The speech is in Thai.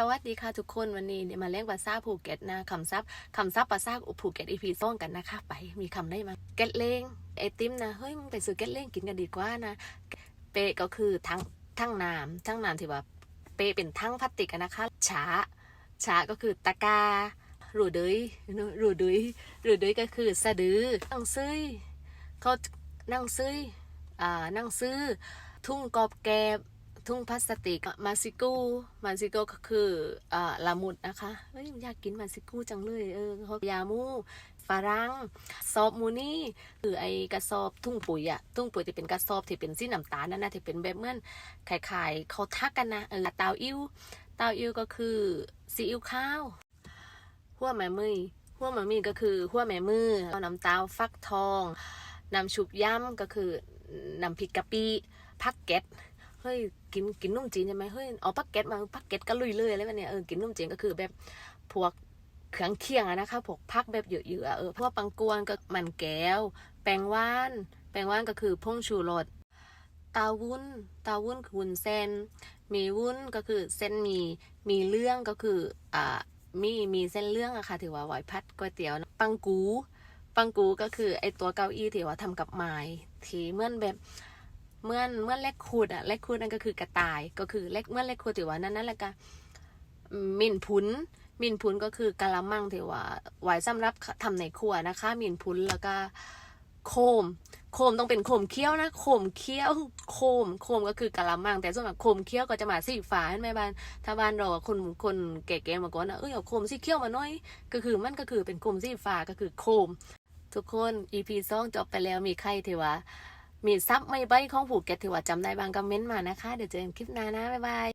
สวัสดีค่ะทุกคนวันนี้เนี่ยมาเล่นภาษาภูเก็ตนะคำศัพท์คำศัพท์ภาษาภูเก็ตอีพีซ่องกันนะคะ ไปมีคำได้มาเก็ตเล้งไอติมนะเฮ้ยมึงไปซื้อเก็ตเล้งกินกันดีกว่านะ เปก็คือทั้งทั้งน้ำทั้งน้ำที่ว่าเปเป็นทั้งพลาสติกนะคะฉาฉาก็คือตะกาหรูดุยหรูดุยหรูดุยก็คือสะดือนั่งซื้อเขานั่งซื้ออ่านั่งซื้อทุ่งกอบแกบ ทุ่งพลาสติกมาซิโก้มาซิโกก็คืออ่าละมุดนะคะเฮ้ยอยากกินมาซิโก้จังเลยเออเขายามูฝรั่งซอบมูนี่คือไอกระสอบทุ่งปุ๋ยอะทุ่งปุ๋ยที่เป็นกระสอบที่เป็นสีน้ำตาลนั่นนะที่เป็นแบบเหมือนไขายๆเขาทักกันนะเออเตาอิ้วเตาอิ้วก็คือซีอิ๊วข้าวหัวแม่มือหัวแม่มือก็คือหัวแม่มือน้ำตาลฟักทองน้ำชุบย่ำก็คือน้ำพริกกะปิผักเก็ตเฮ้ย กินกินนุ่มจีนใช่ไหมเฮ้ยเอาปักเก็ตมาปักเก็ตก็ลุยเลยอะไรแบบเนี้ยเออกินนุ่มจีนก็คือแบบพวกเครื่องเคียงอะนะคะพวกพักแบบเยอะๆเออพวกปังกวนก็มันแก้ว แปงว่าน แปงว่านก็คือพงชูรสตาวุ้นตาวุ้นคือวุ้นเส้น มีวุ้นก็คือเส้นมีมีเรื่องก็คืออ่ามีมีเส้นเรื่องอะค่ะถือว่าไว้พัดก๋วยเตี๋ยวปังกูปังกูก็คือไอตัวเก้าอี้ที่ว่าทำกับไม้ที่เหมือนแบบ เมื่อนเมื่อนเล็กคูดอะเล็กคูดนั่นก็คือกระต่าย ก็คือเล็กเมื่อนเล็กคูดถือว่านั่นนั่นแหละก็มิ่นพุนมิ่นพุนก็คือกะละมังถือว่าไว้สำหรับทำในครัวนะคะ มิ่นพุนแล้วก็โคม โคมต้องเป็นโคมเคี้ยวนะ โคมเคี้ยว โคม โคมก็คือกะละมัง แต่ส่วนมากโคมเคี้ยวก็จะมาสีฟ้าเห็นไหมบ้าน ถ้าบ้านเราคนคนแก่ๆมาก่อนนะเอ้ยเอาโคมสีเคี้ยวมาหน่อย ก็คือมันก็คือเป็นโคมสีฟ้าก็คือโคม ทุกคน EP สองจบไปแล้วมีใครที่ว่า มีซับไม่ใบของผูกเก็ตถือว่าจำได้บางคอมเมนต์มานะคะ เดี๋ยวเจอกันคลิปหน้านะ บ๊ายบาย